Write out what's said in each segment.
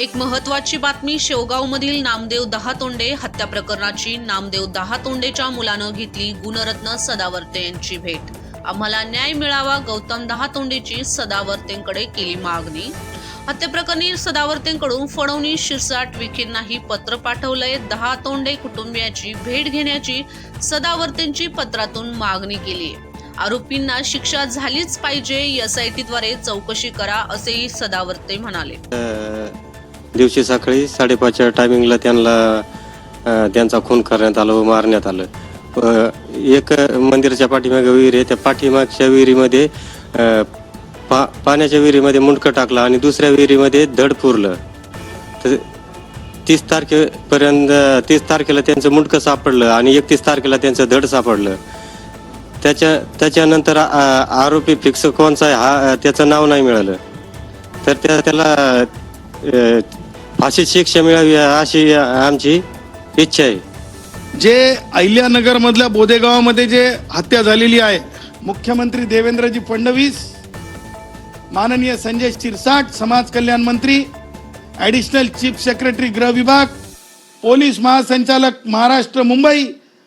एक महत्वाची बातमी शेवगावमधील नामदेव दहातोंडे हत्या प्रकरणाची. नामदेव दहातोंडेच्या मुलानं घेतली गुणरत्न सदावर्ते यांची भेट. आम्हाला न्याय मिळावा गौतम दहातोंडेची सदावर्तेंकडे केली मागणी. हत्येप्रकरणी सदावर्तेंकडून फडवणीस शिरसाट विखेंनाही पत्र पाठवलंय. दहातोंडे कुटुंबियाची भेट घेण्याची सदावर्तेंची पत्रातून मागणी केली. आरोपींना शिक्षा झालीच पाहिजे एसआयटीद्वारे चौकशी करा असेही सदावर्ते म्हणाले. दिवशी सकाळी साडेपाचच्या टायमिंगला त्यांना त्यांचा खून करण्यात आलं व मारण्यात आलं. एक मंदिराच्या पाठीमागे विहीर आहे. त्या पाठीमागच्या विहिरीमध्ये पा पाण्याच्या विहिरीमध्ये मुंडकं टाकलं आणि दुसऱ्या विहिरीमध्ये धड पुरलं. तर तीस तारखेपर्यंत तीस तारखेला त्यांचं मुंडकं सापडलं आणि एकतीस तारखेला त्यांचं धड सापडलं. त्याच्या त्याच्यानंतर आ- आरोपी फिक्स कोणचा आहे हा त्याचं नाव नाही मिळालं. तर त्या त्याला अशी फाशी शिक्षा मिळावी अशी आमची इच्छा आहे. जे अहिल्यानगर मधल्या बोदेगावामध्ये जे हत्या झालेली आहे मुख्यमंत्री देवेंद्रजी फडणवीस माननीय संजय शिरसाट समाज कल्याण मंत्री ॲडिशनल चीफ सेक्रेटरी गृह विभाग पोलीस महासंचालक महाराष्ट्र मुंबई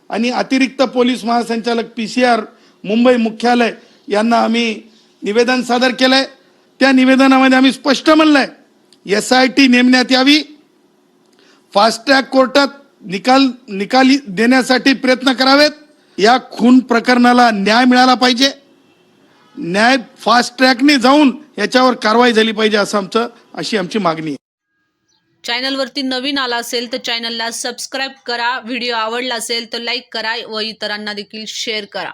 आणि अतिरिक्त पोलीस महासंचालक पी सी आर मुंबई मुख्यालय यांना आम्ही निवेदन सादर केलं आहे त्या निवेदनामध्ये आम्ही स्पष्ट म्हणलं आहे एस आय टी नेमण्यात यावी. फास्ट ट्रॅक कोर्टात निकाल निकाली देण्यासाठी प्रयत्न करावेत. या खून प्रकरणाला न्याय मिळाला पाहिजे. न्याय फास्ट ट्रॅकने जाऊन याच्यावर कारवाई झाली पाहिजे असं आमचं अशी आमची मागणी आहे. चॅनलवरती नवीन आला असेल तर चॅनलला सबस्क्राईब करा. व्हिडिओ आवडला असेल तर लाईक करा व इतरांना देखील शेअर करा.